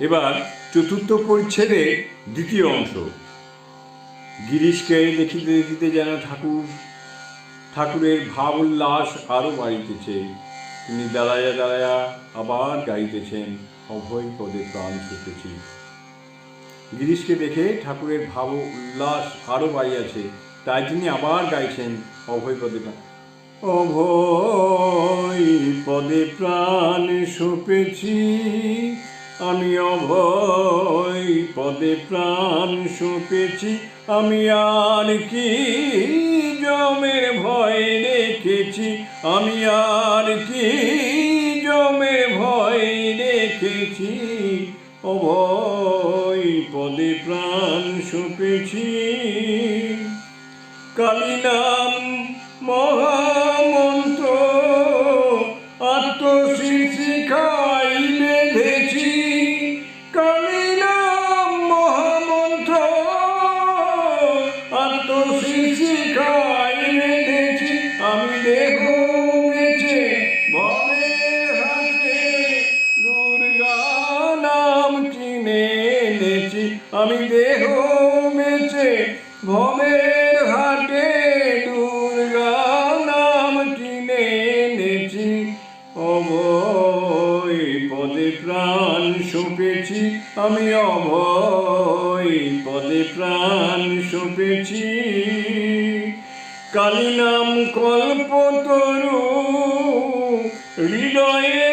এবার চতুর্থ পরিচ্ছেদে দ্বিতীয় অংশ। গিরিশকে দেখিতে দেখিতে যেন ঠাকুর, ঠাকুরের ভাব উল্লাস আরও বাড়িতেছে। তিনি দাঁড়াইয়া দাঁড়াইয়া আবার গাইতেছেন, অভয় পদে প্রাণ ছুটেছি। গিরিশকে দেখে ঠাকুরের ভাব উল্লাস আরও বাড়িয়াছে, তাই তিনি আবার গাইছেন অভয় পদে প্রাণ। অভয় পদে প্রাণ সপেছি আমি অভয় পদে প্রাণ সপেছি, আমি আর কি জমের ভয় রেখেছি? আমি আর কি জমের ভয় রেখেছি? অভয় পদে প্রাণ সপেছি। কালী নাম মহামন্ত্র কিনে আমি দেহ বেঁচে ভবের হাটে দুর্গা নাম কিনে এনেছি। অভয় পদে প্রাণ সপেছি, আমি অভয় পদে প্রাণ সপেছি। কালী নাম কল্পতরু হৃদয়ের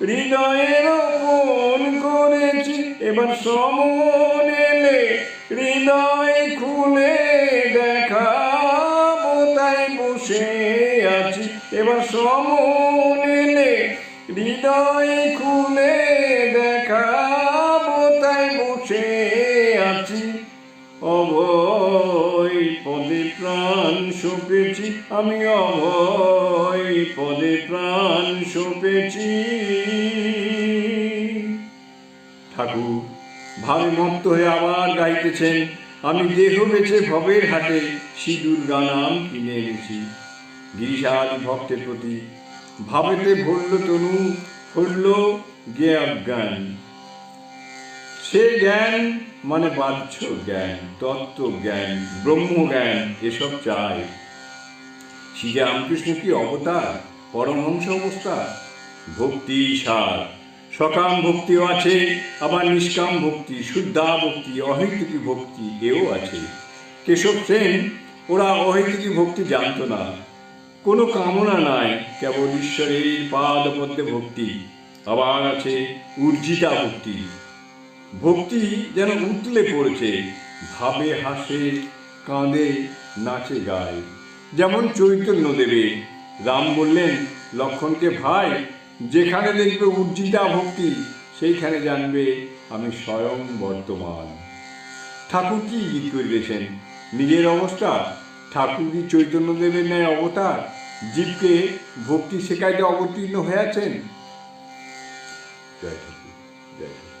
হৃদয়ের ফোন করেছি, এবার সমন এলে হৃদয় খুলে দেখাবো, তাই বসে আছি। এবার সমন এলে হৃদয় খুলে দেখাবো, তাই বসে আছি। অভয় পদে প্রাণ সপেছি, আমি অভয় পদে প্রাণ সপেছি। ঠাকুর ভাবে মত্ত হয়ে আবার গাইতেছেন। আমি দেহ বেছে ভবের হাটে সিঁদুর গানাম কিনে এনেছি। গিরিশাদি ভক্তের প্রতি ভাবেতে ভরল তনু হরল গে অজ্ঞান সে জ্ঞান মানে বাহ্য জ্ঞান, তত্ত্ব জ্ঞান, ব্রহ্ম জ্ঞান, এসব চায়। শ্রী রামকৃষ্ণ কি অবতার? পরমহংস অবস্থা। ভক্তি সার। সকাম ভক্তিও আছে, আবার নিষ্কাম ভক্তি, শুদ্ধা ভক্তি, অহৈতুকী ভক্তি এও আছে। কেশব সেন, ওরা অহৈতুকী ভক্তি জানত না। কোনো কামনা নাই, কেবল ঈশ্বরের পাদপদ্মে ভক্তি। আবার আছে উর্জিতা ভক্তি। ভক্তি যেন উতলে পড়েছে, ভাবে হাসে, কাঁদে, নাচে গায়। যেমন চৈতন্য দেবে। রাম বললেন, লক্ষণকে ভাই, যেখানে দেখবে উর্জিতা ভক্তি, সেইখানে জানবে আমি স্বয়ং বর্তমান। ঠাকুর কি গীত করিতেছেন, নিজের অবস্থা, ঠাকুরই চৈতন্যদেবের ন্যায় অবতার, জীবকে ভক্তি শেখাইতে অবতীর্ণ হয়ে আছেন জয় ঠাকুর জয় ঠাকুর।